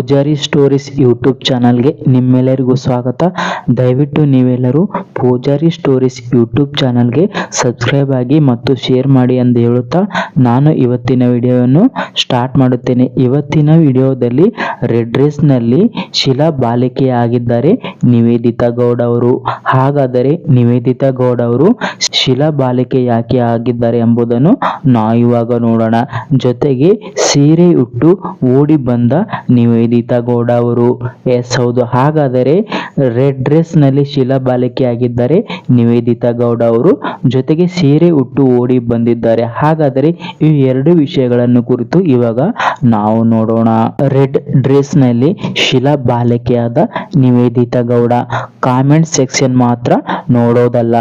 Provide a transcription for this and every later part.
Poojary stories YouTube ಚಾನಲ್ಗೆ ನಿಮ್ಮೆಲ್ಲರಿಗೂ ಸ್ವಾಗತ. ದಯವಿಟ್ಟು ನೀವೆಲ್ಲರೂ ಪೂಜಾರಿ ಸ್ಟೋರೀಸ್ ಯೂಟ್ಯೂಬ್ ಚಾನಲ್ಗೆ ಸಬ್ಸ್ಕ್ರೈಬ್ ಆಗಿ ಮತ್ತು ಶೇರ್ ಮಾಡಿ ಎಂದು ಹೇಳುತ್ತಾ ನಾನು ಇವತ್ತಿನ ವಿಡಿಯೋವನ್ನು ಸ್ಟಾರ್ಟ್ ಮಾಡುತ್ತೇನೆ. ಇವತ್ತಿನ ವಿಡಿಯೋದಲ್ಲಿ ರೆಡ್ ರೇಸ್ನಲ್ಲಿ ಶಿಲಾ ಬಾಲಿಕೆಯಾಗಿದ್ದಾರೆ ನಿವೇದಿತಾ ಗೌಡ ಅವರು. ಹಾಗಾದರೆ ನಿವೇದಿತಾ ಗೌಡ ಅವರು ಶಿಲಾ ಬಾಲಿಕೆ ಯಾಕೆ ಆಗಿದ್ದಾರೆ ಎಂಬುದನ್ನು ನಾವು ಇವಾಗ ನೋಡೋಣ. ಜೊತೆಗೆ ಸೀರೆ ಉಟ್ಟು ಓಡಿ ಬಂದ ನಿವೇದಿತಾ ಗೌಡ ಅವರು. ಎಸ್, ಹೌದು. ಹಾಗಾದರೆ ರೆಡ್ ಡ್ರೆಸ್ನಲ್ಲಿ ಶಿಲಾ ಬಾಲಕಿಯಾಗಿದ್ದಾರೆ. ನಿವೇದಿತಾ ಗೌಡ ಅವರು ಜೊತೆಗೆ ಸೀರೆ ಉಟ್ಟು ಓಡಿ ಬಂದಿದ್ದಾರೆ. ಹಾಗಾದರೆ ಈ ಎರಡು ವಿಷಯಗಳನ್ನು ಕುರಿತು ಇವಾಗ ನಾವು ನೋಡೋಣ. ರೆಡ್ ಡ್ರೆಸ್ನಲ್ಲಿ ಶಿಲಾ ಬಾಲಕಿಯಾದ ನಿವೇದಿತಾ ಗೌಡ. ಕಾಮೆಂಟ್ ಸೆಕ್ಷನ್ ಮಾತ್ರ ನೋಡೋದಲ್ಲ.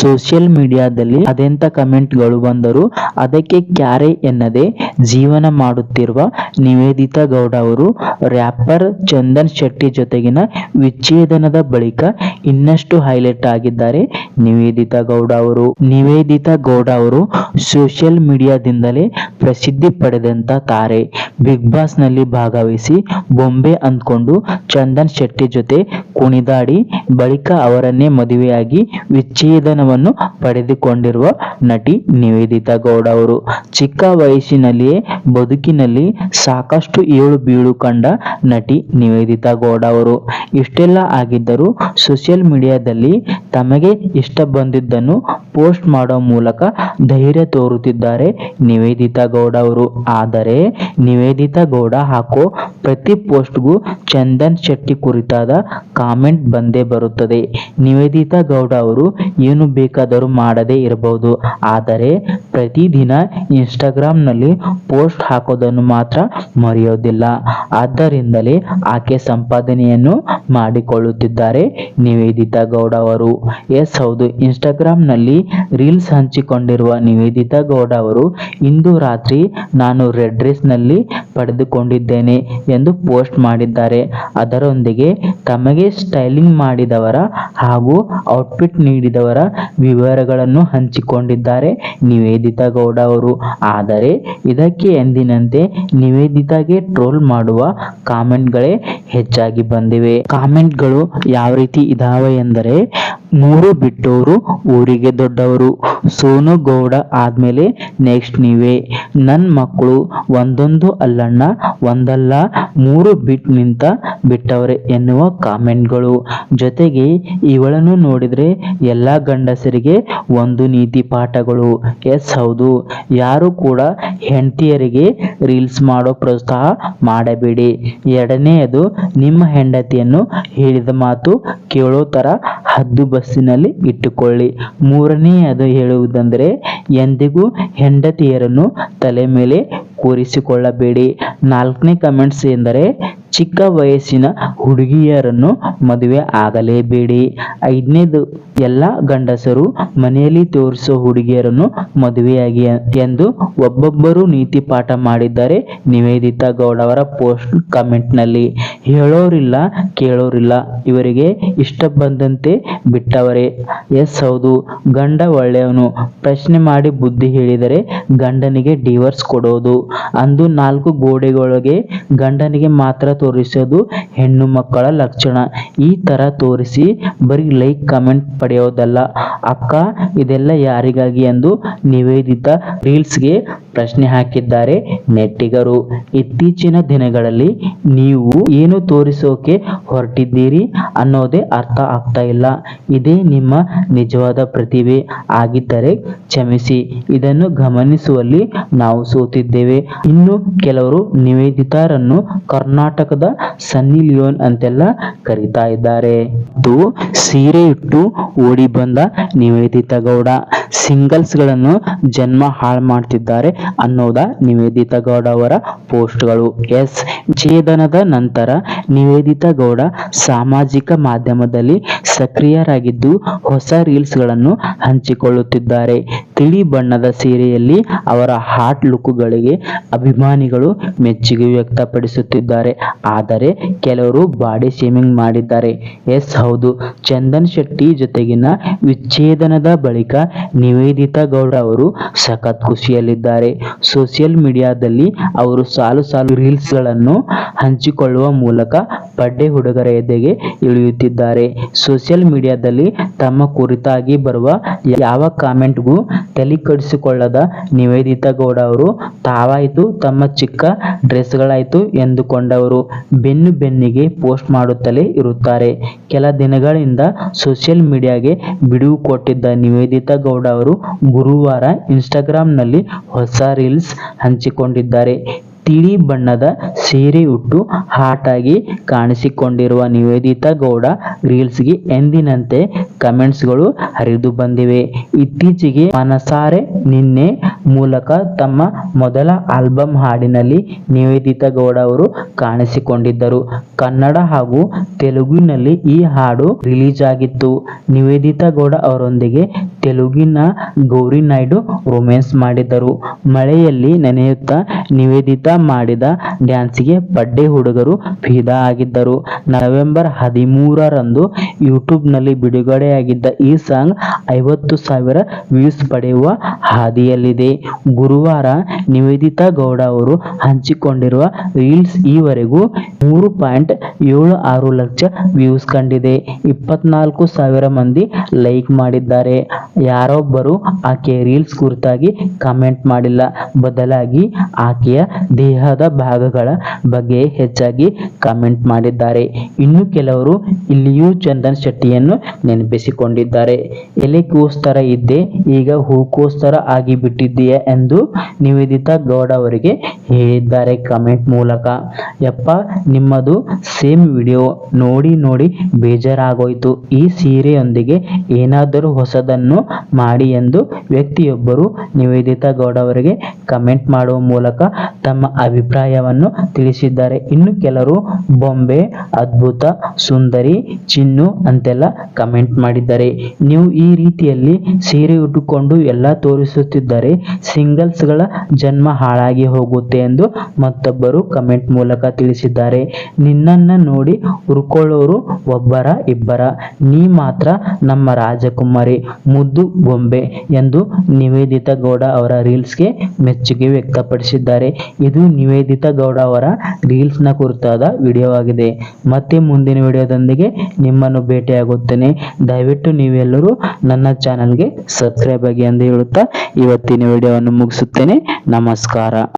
ಸೋಷಿಯಲ್ ಮೀಡಿಯಾದಲ್ಲಿ ಅದೆಂತ ಕಮೆಂಟ್ಗಳು ಬಂದರೂ ಅದಕ್ಕೆ ಕ್ಯಾರೆ ಎನ್ನದೆ ಜೀವನ ಮಾಡುತ್ತಿರುವ ನಿವೇದಿತಾ ಗೌಡ ಅವರು ರ್ಯಾಪರ್ ಚಂದನ್ ಶೆಟ್ಟಿ ಜೊತೆಗಿನ ವಿಚ್ಛೇದನದ ಬಳಿಕ ಇನ್ನಷ್ಟು ಹೈಲೈಟ್ ಆಗಿದ್ದಾರೆ. ನಿವೇದಿತಾ ಗೌಡ ಅವರು. ನಿವೇದಿತಾ ಗೌಡ ಅವರು ಸೋಷಿಯಲ್ ಮೀಡಿಯಾದಿಂದಲೇ ಪ್ರಸಿದ್ಧಿ ಪಡೆದಂತ ತಾರೆ. ಬಿಗ್ ಬಾಸ್ನಲ್ಲಿ ಭಾಗವಹಿಸಿ ಬೊಂಬೆ ಅಂದ್ಕೊಂಡು ಚಂದನ್ ಶೆಟ್ಟಿ ಜೊತೆ ಕುಣಿದಾಡಿ ಬಳಿಕ ಅವರನ್ನೇ ಮದುವೆಯಾಗಿ ವಿಚ್ಛೇದನವನ್ನು ಪಡೆದುಕೊಂಡಿರುವ ನಟಿ ನಿವೇದಿತಾ ಗೌಡ ಅವರು. ಚಿಕ್ಕ ವಯಸ್ಸಿನಲ್ಲಿಯೇ ಬದುಕಿನಲ್ಲಿ ಸಾಕಷ್ಟು ಏಳು ಬೀಳು ಕಂಡ ನಟಿ ನಿವೇದಿತಾ ಗೌಡ ಅವರು. ಇಷ್ಟೆಲ್ಲ ಆಗಿದ್ದರೂ ಸೋಷಿಯಲ್ ಮೀಡಿಯಾದಲ್ಲಿ ತಮಗೆ ಇಷ್ಟ ಬಂದಿದ್ದನ್ನು ಪೋಸ್ಟ್ ಮಾಡೋ ಮೂಲಕ ಧೈರ್ಯ ತೋರುತ್ತಿದ್ದಾರೆ ನಿವೇದಿತಾ ಗೌಡ ಅವರು. ಆದರೆ ನಿವೇದಿತಾ ಗೌಡ ಹಾಕೋ ಪ್ರತಿ ಪೋಸ್ಟ್ಗೂ ಚಂದನ್ ಶೆಟ್ಟಿ ಕುರಿತಾದ ಕಾಮೆಂಟ್ ಬಂದೇ ಬರುತ್ತದೆ. ನಿವೇದಿತಾ ಗೌಡ ಅವರು ಏನು ಬೇಕಾದರೂ ಮಾಡದೇ ಇರಬಹುದು. ಆದರೆ ಪ್ರತಿದಿನ ಇನ್ಸ್ಟಾಗ್ರಾಮ್ನಲ್ಲಿ ಪೋಸ್ಟ್ ಹಾಕೋದನ್ನು ಮಾತ್ರ ಮರೆಯೋದಿಲ್ಲ. ಆದ್ದರಿಂದಲೇ ಆಕೆ ಸಂಪಾದನೆಯನ್ನು ಮಾಡಿಕೊಳ್ಳುತ್ತಿದ್ದಾರೆ ನಿವೇದಿತಾ ಗೌಡ ಅವರು. ಎಸ್, ಹೌದು. ಇನ್ಸ್ಟಾಗ್ರಾಮ್ನಲ್ಲಿ ರೀಲ್ಸ್ ಹಂಚಿಕೊಂಡಿರುವ ನಿವೇದಿತಾ ಗೌಡ ಅವರು, ಇಂದು ರಾತ್ರಿ ನಾನು ರೆಡ್ನಲ್ಲಿ ಪಡೆದುಕೊಂಡಿದ್ದೇನೆ ಎಂದು ಪೋಸ್ಟ್ ಮಾಡಿದ್ದಾರೆ. ಅದರೊಂದಿಗೆ ತಮಗೆ ಸ್ಟೈಲಿಂಗ್ ಮಾಡಿದವರ ಹಾಗೂ ಔಟ್ಫಿಟ್ ನೀಡಿದವರ ವಿವರಗಳನ್ನು ಹಂಚಿಕೊಂಡಿದ್ದಾರೆ ನಿವೇದಿತಾ ಗೌಡ ಅವರು. ಆದರೆ ಇದಕ್ಕೆ ಎಂದಿನಂತೆ ನಿವೇದಿತಾಗೆ ಟ್ರೋಲ್ ಮಾಡುವ ಕಾಮೆಂಟ್ಗಳೇ ಹೆಚ್ಚಾಗಿ ಬಂದಿವೆ. ಕಾಮೆಂಟ್ಗಳು ಯಾವ ರೀತಿ ಇದಾವೆ ಎಂದರೆ ಮೂರು ಬಿಟ್ಟವರು ಊರಿಗೆ ದೊಡ್ಡವರು. ಸೋನು ಗೌಡ ಆದ್ಮೇಲೆ ನೆಕ್ಸ್ಟ್ ನೀವೇ. ನನ್ನ ಮಕ್ಕಳು ಒಂದೊಂದು ಅಲ್ಲಣ್ಣ, ಒಂದಲ್ಲ ಮೂರು ಬಿಟ್ ನಿಂತ ಬಿಟ್ಟವ್ರೆ ಎನ್ನುವ ಕಾಮೆಂಟ್ಗಳು. ಜೊತೆಗೆ ಇವಳನ್ನು ನೋಡಿದ್ರೆ ಎಲ್ಲ ಗಂಡಸರಿಗೆ ಒಂದು ನೀತಿ ಪಾಠಗಳು. ಎಸ್, ಹೌದು. ಯಾರು ಕೂಡ ಹೆಂಡತಿಯರಿಗೆ ರೀಲ್ಸ್ ಮಾಡೋ ಪ್ರೋತ್ಸಾಹ ಮಾಡಬೇಡಿ. ಎರಡನೆಯದು, ನಿಮ್ಮ ಹೆಂಡತಿಯನ್ನು ಹೇಳಿದ ಮಾತು ಕೇಳೋ ತರ ಹದ್ದು ಬಸ್ಸಿನಲ್ಲಿ ಇಟ್ಟುಕೊಳ್ಳಿ. ಮೂರನೆಯದು ಹೇಳುವುದಂದರೆ, ಎಂದಿಗೂ ಹೆಂಡತಿಯರನ್ನು ತಲೆ ಮೇಲೆ ಕೂರಿಸಿಕೊಳ್ಳಬೇಡಿ. ನಾಲ್ಕನೇ ಕಮೆಂಟ್ಸ್ ಎಂದರೆ ಚಿಕ್ಕ ವಯಸ್ಸಿನ ಹುಡುಗಿಯರನ್ನು ಮದುವೆ ಆಗಲೇಬೇಡಿ. ಐದನೇದು, ಎಲ್ಲ ಗಂಡಸರು ಮನೆಯಲ್ಲಿ ತೋರಿಸೋ ಹುಡುಗಿಯರನ್ನು ಮದುವೆಯಾಗಿ ಎಂದು ಒಬ್ಬೊಬ್ಬರು ನೀತಿ ಪಾಠ ಮಾಡಿದ್ದಾರೆ. ನಿವೇದಿತಾ ಗೌಡ ಅವರ ಪೋಸ್ಟ್ ಕಮೆಂಟ್ನಲ್ಲಿ, ಹೇಳೋರಿಲ್ಲ, ಕೇಳೋರಿಲ್ಲ, ಇವರಿಗೆ ಇಷ್ಟ ಬಂದಂತೆ ಬಿಟ್ಟವರೇ. ಎಸ್, ಹೌದು, ಗಂಡ ಒಳ್ಳೆಯವನು, ಪ್ರಶ್ನೆ ಮಾಡಿ ಬುದ್ಧಿ ಹೇಳಿದರೆ ಗಂಡನಿಗೆ ಡಿವರ್ಸ್ ಕೊಡೋದು. ಅಂದು ನಾಲ್ಕು ಗೋಡೆಗಳಿಗೆ ಗಂಡನಿಗೆ ಮಾತ್ರ ತೋರಿಸೋದು ಹೆಣ್ಣು ಮಕ್ಕಳ ಲಕ್ಷಣ. ಈ ತರ ತೋರಿಸಿ ಬರೀ ಲೈಕ್ ಕಮೆಂಟ್ ಪಡೆಯೋದಲ್ಲ. ಅಕ್ಕ, ಇದೆಲ್ಲ ಯಾರಿಗಾಗಿ ಎಂದು ನಿವೇದಿತ ರೀಲ್ಸ್ಗೆ ಪ್ರಶ್ನೆ ಹಾಕಿದ್ದಾರೆ ನೆಟ್ಟಿಗರು. ಇತ್ತೀಚಿನ ದಿನಗಳಲ್ಲಿ ನೀವು ಏನು ತೋರಿಸೋಕೆ ಹೊರಟಿದ್ದೀರಿ ಅನ್ನೋದೇ ಅರ್ಥ ಆಗ್ತಾ ಇಲ್ಲ. ಇದೇ ನಿಮ್ಮ ನಿಜವಾದ ಪ್ರತಿಭೆ ಆಗಿದ್ದರೆ ಕ್ಷಮಿಸಿ. ಇದನ್ನು ಗಮನಿಸುವಲ್ಲಿ ನಾವು ಸೋತಿದ್ದೇವೆ. ಇನ್ನು ಕೆಲವರು ನಿವೇದಿತರನ್ನು ಕರ್ನಾಟಕದ ಸನ್ನಿ ಲಿಯೋನ್ ಅಂತೆಲ್ಲ ಕರೀತಾ ಇದ್ದಾರೆ. ಮತ್ತು ಸೀರೆ ಇಟ್ಟು ಓಡಿ ಬಂದ ನಿವೇದಿತ ಗೌಡ. ಸಿಂಗಲ್ಸ್ಗಳನ್ನು ಜನ್ಮ ಹಾಳು ಮಾಡ್ತಿದ್ದಾರೆ ಅನ್ನೋದ ನಿವೇದಿತಾ ಗೌಡ ಅವರ ಪೋಸ್ಟ್ಗಳು. ಎಸ್. ಛೇದನದ ನಂತರ ನಿವೇದಿತಾ ಗೌಡ ಸಾಮಾಜಿಕ ಮಾಧ್ಯಮದಲ್ಲಿ ಸಕ್ರಿಯರಾಗಿದ್ದು ಹೊಸ ರೀಲ್ಸ್ಗಳನ್ನು ಹಂಚಿಕೊಳ್ಳುತ್ತಿದ್ದಾರೆ. ತಿಳಿ ಬಣ್ಣದ ಸೀರೆಯಲ್ಲಿ ಅವರ ಹಾಟ್ ಲುಕ್ಗಳಿಗೆ ಅಭಿಮಾನಿಗಳು ಮೆಚ್ಚುಗೆ ವ್ಯಕ್ತಪಡಿಸುತ್ತಿದ್ದಾರೆ. ಆದರೆ ಕೆಲವರು ಬಾಡಿ ಶೇಮಿಂಗ್ ಮಾಡಿದ್ದಾರೆ. ಎಸ್. ಹೌದು. ಚಂದನ್ ಶೆಟ್ಟಿ ಜೊತೆಗಿನ ವಿಚ್ಛೇದನದ ಬಳಿಕ ನಿವೇದಿತಾ ಗೌಡ ಅವರು ಸಖತ್ ಖುಷಿಯಲ್ಲಿದ್ದಾರೆ. ಸೋಷಿಯಲ್ ಮೀಡಿಯಾದಲ್ಲಿ ಅವರು ಸಾಲು ಸಾಲು ರೀಲ್ಸ್ಗಳನ್ನು ಹಂಚಿಕೊಳ್ಳುವ ಮೂಲಕ ಬಡ್ಡೆ ಹುಡುಗರ ಎದೆಗೆ ಇಳಿಯುತ್ತಿದ್ದಾರೆ. ಸೋಷಿಯಲ್ ಮೀಡಿಯಾದಲ್ಲಿ ತಮ್ಮ ಕುರಿತಾಗಿ ಬರುವ ಯಾವ ಕಾಮೆಂಟ್ಗೂ ತಲೆ ಕೆಡಿಸಿಕೊಳ್ಳದ ನಿವೇದಿತಾ ಗೌಡ ಅವರು, ತಾವಾಯಿತು ತಮ್ಮ ಚಿಕ್ಕ ಡ್ರೆಸ್ಗಳಾಯಿತು ಎಂದುಕೊಂಡವರು, ಬೆನ್ನು ಬೆನ್ನಿಗೆ ಪೋಸ್ಟ್ ಮಾಡುತ್ತಲೇ ಇರುತ್ತಾರೆ. ಕೆಲ ದಿನಗಳಿಂದ ಸೋಷಿಯಲ್ ಮೀಡಿಯಾಗೆ ಬಿಡುವು ಕೊಟ್ಟಿದ್ದ ನಿವೇದಿತಾ ಗೌಡ ಅವರು ಗುರುವಾರ ಇನ್ಸ್ಟಾಗ್ರಾಂನಲ್ಲಿ ಹೊಸ ರೀಲ್ಸ್ ಹಂಚಿಕೊಂಡಿದ್ದಾರೆ. ತಿಳಿ ಬಣ್ಣದ ಸೀರೆ ಉಟ್ಟು ಹಾಟ್ ಆಗಿ ಕಾಣಿಸಿಕೊಂಡಿರುವ ನಿವೇದಿತಾ ಗೌಡ ರೀಲ್ಸ್ಗೆ ಎಂದಿನಂತೆ ಕಮೆಂಟ್ಸ್ಗಳು ಹರಿದು ಬಂದಿವೆ. ಇತ್ತೀಚೆಗೆ ಮನಸಾರೆ ನಿನ್ನೆ ಮೂಲಕ ತಮ್ಮ ಮೊದಲ ಆಲ್ಬಮ್ ಹಾಡಿನಲ್ಲಿ ನಿವೇದಿತಾ ಗೌಡ ಅವರು ಕಾಣಿಸಿಕೊಂಡಿದ್ದರು. ಕನ್ನಡ ಹಾಗೂ ತೆಲುಗಿನಲ್ಲಿ ಈ ಹಾಡು ರಿಲೀಸ್ ಆಗಿತ್ತು ನಿವೇದಿತಾ ಗೌಡ ಅವರೊಂದಿಗೆ ತೆಲುಗಿನ ಗೌರಿ ನಾಯ್ಡು ರೊಮ್ಯಾನ್ಸ್ ಮಾಡಿದ್ದರು. ಮಳೆಯಲ್ಲಿ ನೆನೆಯುತ್ತಾ ನಿವೇದಿತಾ ಮಾಡಿದ ಡ್ಯಾನ್ಸ್ಗೆ ಬಡ್ಡೆ ಹುಡುಗರು ಫಿದಾ ಆಗಿದ್ದರು. ನವೆಂಬರ್ ಹದಿಮೂರರಂದು ಯೂಟ್ಯೂಬ್ನಲ್ಲಿ ಬಿಡುಗಡೆಯಾಗಿದ್ದ ಈ ಸಾಂಗ್ ಐವತ್ತು ಸಾವಿರ ವ್ಯೂಸ್ ಪಡೆಯುವ ಹಾದಿಯಲ್ಲಿದೆ. ಗುರುವಾರ ನಿವೇದಿತಾ ಗೌಡ ಅವರು ಹಂಚಿಕೊಂಡಿರುವ ರೀಲ್ಸ್ ಈವರೆಗೂ ಮೂರು ಪಾಯಿಂಟ್ ಏಳು ಆರು ಲಕ್ಷ ವ್ಯೂಸ್ ಕಂಡಿದೆ. ಇಪ್ಪತ್ನಾಲ್ಕು ಸಾವಿರ ಮಂದಿ ಲೈಕ್ ಮಾಡಿದ್ದಾರೆ. ಯಾರೊಬ್ಬರು ಆಕೆಯ ರೀಲ್ಸ್ ಕುರಿತಾಗಿ ಕಮೆಂಟ್ ಮಾಡಿಲ್ಲ. ಬದಲಾಗಿ ಆಕೆಯ ದೇಹದ ಭಾಗಗಳ ಬಗ್ಗೆ ಹೆಚ್ಚಾಗಿ ಕಮೆಂಟ್ ಮಾಡಿದ್ದಾರೆ. ಇನ್ನು ಕೆಲವರು ಇಲ್ಲಿಯೂ ಚಂದನ್ ಶೆಟ್ಟಿಯನ್ನು ನೆನಪಿಸಿಕೊಂಡಿದ್ದಾರೆ. ಎಲೆಗೋಸ್ಕರ ಇದ್ದೆ, ಈಗ ಹೂಕೋಸ್ಕರ ಆಗಿಬಿಟ್ಟಿದ್ದೀಯ ಎಂದು ನಿವೇದಿತಾ ಗೌಡ ಅವರಿಗೆ ಹೇಳಿದ್ದಾರೆ ಕಮೆಂಟ್ ಮೂಲಕ. ಯಪ್ಪ, ನಿಮ್ಮದು ಸೇಮ್ ವಿಡಿಯೋ ನೋಡಿ ನೋಡಿ, ಬೇಜಾರಾಗೋಯ್ತು. ಈ ಸೀರೆಯೊಂದಿಗೆ ಏನಾದರೂ ಹೊಸದನ್ನು ಮಾಡಿ ಎಂದು ವ್ಯಕ್ತಿಯೊಬ್ಬರು ನಿವೇದಿತಾ ಗೌಡ ಅವರಿಗೆ ಕಮೆಂಟ್ ಮಾಡುವ ಮೂಲಕ ತಮ್ಮ ಅಭಿಪ್ರಾಯವನ್ನು ತಿಳಿಸಿದ್ದಾರೆ. ಇನ್ನು ಕೆಲವರು ಬೊಂಬೆ, ಅದ್ಭುತ, ಸುಂದರಿ, ಚಿನ್ನು ಅಂತೆಲ್ಲ ಕಮೆಂಟ್ ಮಾಡಿದ್ದಾರೆ. ನೀವು ಈ ರೀತಿಯಲ್ಲಿ ಸೀರೆ ಉಟ್ಟುಕೊಂಡು ಎಲ್ಲ ತೋರಿಸುತ್ತಿದ್ದರೆ ಸಿಂಗಲ್ಸ್ಗಳ ಜನ್ಮ ಹಾಳಾಗಿ ಹೋಗುತ್ತೆ ಎಂದು ಮತ್ತೊಬ್ಬರು ಕಮೆಂಟ್ ಮೂಲಕ ತಿಳಿಸಿದ್ದಾರೆ. ನಿನ್ನನ್ನ ನೋಡಿ ಹುರ್ಕೊಳ್ಳೋರು ಒಬ್ಬರ ಇಬ್ಬರ. ನೀ ಮಾತ್ರ ನಮ್ಮ ರಾಜಕುಮಾರಿ, ಮುದ್ದು ಬೊಂಬೆ ಎಂದು ನಿವೇದಿತಾ ಗೌಡ ಅವರ ರೀಲ್ಸ್ಗೆ ಮೆಚ್ಚುಗೆ ವ್ಯಕ್ತಪಡಿಸಿದ್ದಾರೆ. ಇದು ನಿವೇದಿತಾ ಗೌಡ ಅವರ ರೀಲ್ಸ್ನ ಕುರಿತಾದ ವಿಡಿಯೋ ಆಗಿದೆ ಮತ್ತೆ ಮುಂದಿನ ವಿಡಿಯೋದೊಂದಿಗೆ ನಿಮ್ಮನ್ನು ಭೇಟಿಯಾಗುತ್ತೇನೆ. ದಯವಿಟ್ಟು ನೀವೆಲ್ಲರೂ ನನ್ನ ಚಾನಲ್ಗೆ ಸಬ್ಸ್ಕ್ರೈಬ್ ಆಗಿ ಎಂದು ಹೇಳುತ್ತಾ ಇವತ್ತಿನ ವಿಡಿಯೋವನ್ನು ಮುಗಿಸುತ್ತೇನೆ. ನಮಸ್ಕಾರ.